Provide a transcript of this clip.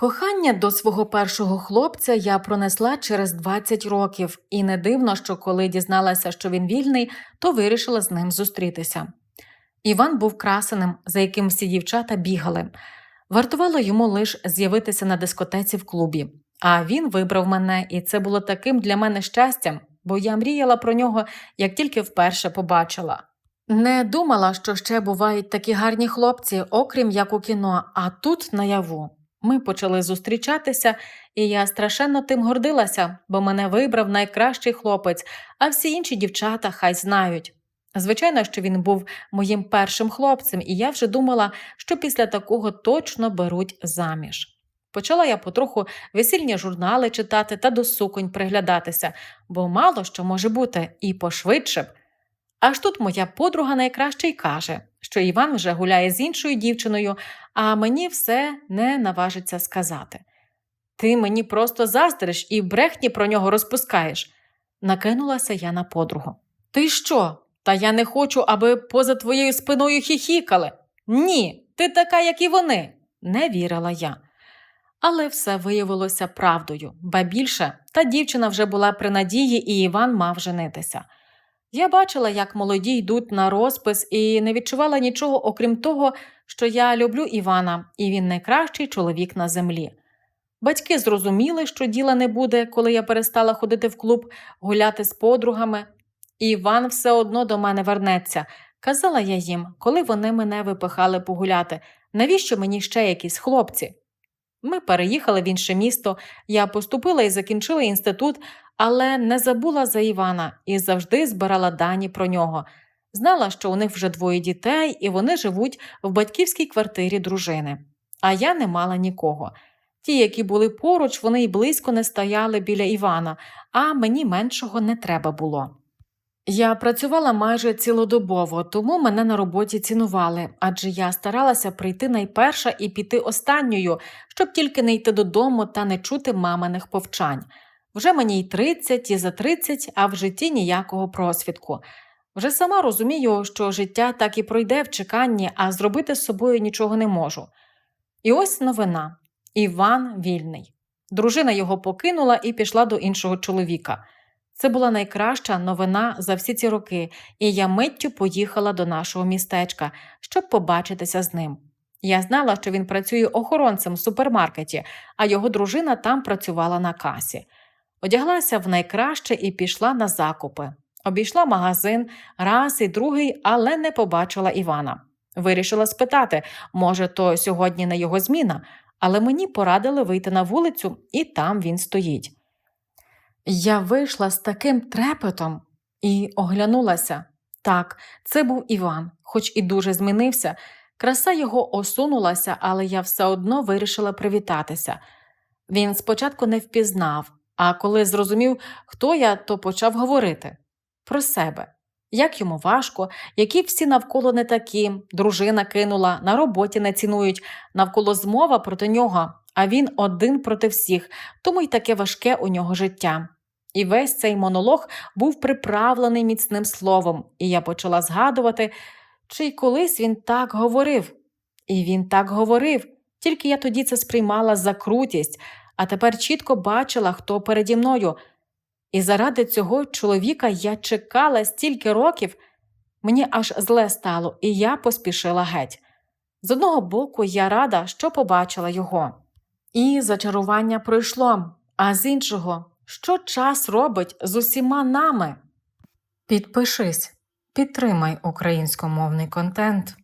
Кохання до свого першого хлопця я пронесла через 20 років, і не дивно, що коли дізналася, що він вільний, то вирішила з ним зустрітися. Іван був красеним, за яким всі дівчата бігали. Вартувало йому лише з'явитися на дискотеці в клубі. А він вибрав мене, і це було таким для мене щастям, бо я мріяла про нього, як тільки вперше побачила. Не думала, що ще бувають такі гарні хлопці, окрім як у кіно, а тут наяву. Ми почали зустрічатися, і я страшенно тим гордилася, бо мене вибрав найкращий хлопець, а всі інші дівчата хай знають. Звичайно, що він був моїм першим хлопцем, і я вже думала, що після такого точно беруть заміж. Почала я потроху весільні журнали читати та до суконь приглядатися, бо мало що може бути, і пошвидше б. Аж тут моя подруга найкраще й каже, що Іван вже гуляє з іншою дівчиною, а мені все не наважиться сказати. Ти мені просто заздриш і брехні про нього розпускаєш. Накинулася я на подругу. Ти що? Та я не хочу, аби поза твоєю спиною хіхікали. Ні, ти така, як і вони, не вірила я. Але все виявилося правдою, ба більше та дівчина вже була при надії, і Іван мав женитися. Я бачила, як молоді йдуть на розпис, і не відчувала нічого, окрім того, що я люблю Івана, і він найкращий чоловік на землі. Батьки зрозуміли, що діла не буде, коли я перестала ходити в клуб гуляти з подругами. Іван все одно до мене вернеться, казала я їм, коли вони мене випихали погуляти. Навіщо мені ще якісь хлопці? Ми переїхали в інше місто, я поступила і закінчила інститут, але не забула за Івана і завжди збирала дані про нього. Знала, що у них вже двоє дітей, і вони живуть в батьківській квартирі дружини. А я не мала нікого. Ті, які були поруч, вони й близько не стояли біля Івана, а мені меншого не треба було. Я працювала майже цілодобово, тому мене на роботі цінували, адже я старалася прийти найперша і піти останньою, щоб тільки не йти додому та не чути маминих повчань. Вже мені й 30, і за 30, а в житті ніякого просвідку. Вже сама розумію, що життя так і пройде в чеканні, а зробити з собою нічого не можу. І ось новина Іван вільний. Дружина його покинула і пішла до іншого чоловіка. Це була найкраща новина за всі ці роки, і я миттю поїхала до нашого містечка, щоб побачитися з ним. Я знала, що він працює охоронцем в супермаркеті, а його дружина там працювала на касі. Одяглася в найкраще і пішла на закупи. Обійшла магазин раз і другий, але не побачила Івана. Вирішила спитати, може, то сьогодні не його зміна, але мені порадили вийти на вулицю, і там він стоїть. Я вийшла з таким трепетом і оглянулася. Так, це був Іван, хоч і дуже змінився. Краса його осунулася, але я все одно вирішила привітатися. Він спочатку не впізнав, а коли зрозумів, хто я, то почав говорити про себе. Як йому важко, які всі навколо не такі, дружина кинула, на роботі не цінують, навколо змова проти нього, а він один проти всіх, тому й таке важке у нього життя. І весь цей монолог був приправлений міцним словом, і я почала згадувати, чи й колись він так говорив. І він так говорив, тільки я тоді це сприймала за крутість, а тепер чітко бачила, хто переді мною. І заради цього чоловіка я чекала стільки років, мені аж зле стало, і я поспішила геть. З одного боку, я рада, що побачила його. І зачарування пройшло, а з іншого, що час робить з усіма нами? Підпишись, підтримай українськомовний контент.